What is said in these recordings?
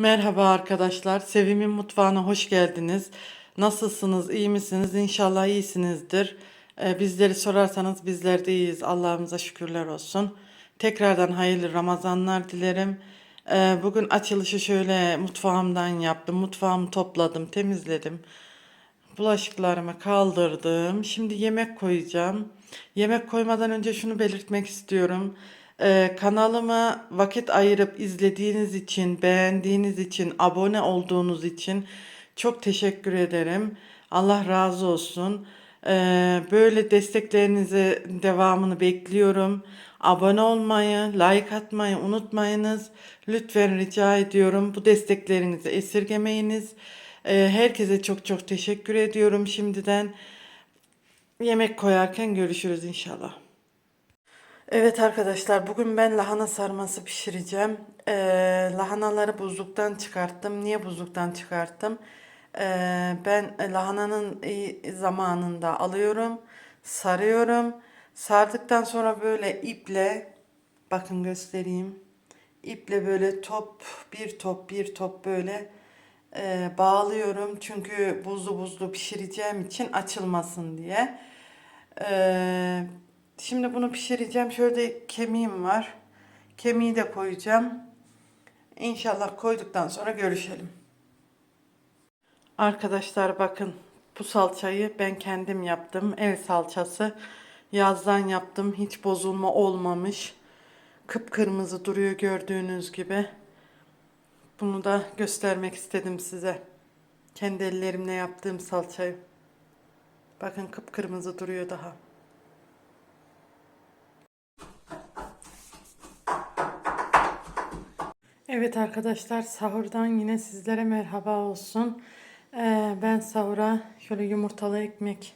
Merhaba arkadaşlar. Sevim'in mutfağına hoş geldiniz. Nasılsınız? iyi misiniz? İnşallah iyisinizdir. Ee, bizleri sorarsanız bizler de iyiyiz. Allah'ımıza şükürler olsun. Tekrardan hayırlı Ramazanlar dilerim. Ee, bugün açılışı şöyle mutfağımdan yaptım. Mutfağımı topladım, temizledim. Bulaşıklarımı kaldırdım. Şimdi yemek koyacağım. Yemek koymadan önce şunu belirtmek istiyorum. Ee, kanalıma vakit ayırıp izlediğiniz için, beğendiğiniz için, abone olduğunuz için çok teşekkür ederim. Allah razı olsun. Ee, böyle desteklerinizi devamını bekliyorum. Abone olmayı, like atmayı unutmayınız. Lütfen rica ediyorum. Bu desteklerinizi esirgemeyiniz. Ee, herkese çok çok teşekkür ediyorum şimdiden. Yemek koyarken görüşürüz inşallah. Evet arkadaşlar bugün ben lahana sarması pişireceğim. Ee, lahanaları buzluktan çıkarttım. Niye buzluktan çıkarttım? Ee, ben lahananın zamanında alıyorum, sarıyorum. Sardıktan sonra böyle iple, bakın göstereyim. İple böyle top, bir top, bir top böyle e, bağlıyorum. Çünkü buzlu buzlu pişireceğim için açılmasın diye. Ee, şimdi bunu pişireceğim. Şöyle kemiğim var. Kemiği de koyacağım. İnşallah koyduktan sonra görüşelim. Arkadaşlar bakın bu salçayı ben kendim yaptım. Ev salçası. Yazdan yaptım. Hiç bozulma olmamış. Kıpkırmızı duruyor gördüğünüz gibi. Bunu da göstermek istedim size. Kendi ellerimle yaptığım salçayı. Bakın kıpkırmızı duruyor daha. Evet arkadaşlar sahurdan yine sizlere merhaba olsun. Ee, ben sahura şöyle yumurtalı ekmek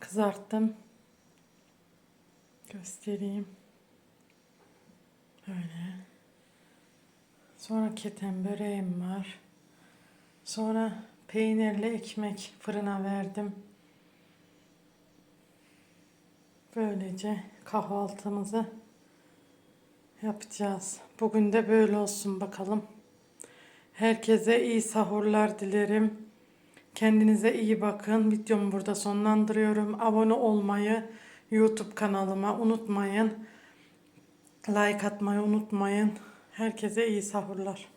kızarttım. Göstereyim. Böyle. Sonra keten böreğim var. Sonra peynirli ekmek fırına verdim. Böylece kahvaltımızı yapacağız. Bugün de böyle olsun bakalım. Herkese iyi sahurlar dilerim. Kendinize iyi bakın. Videomu burada sonlandırıyorum. Abone olmayı YouTube kanalıma unutmayın. Like atmayı unutmayın. Herkese iyi sahurlar.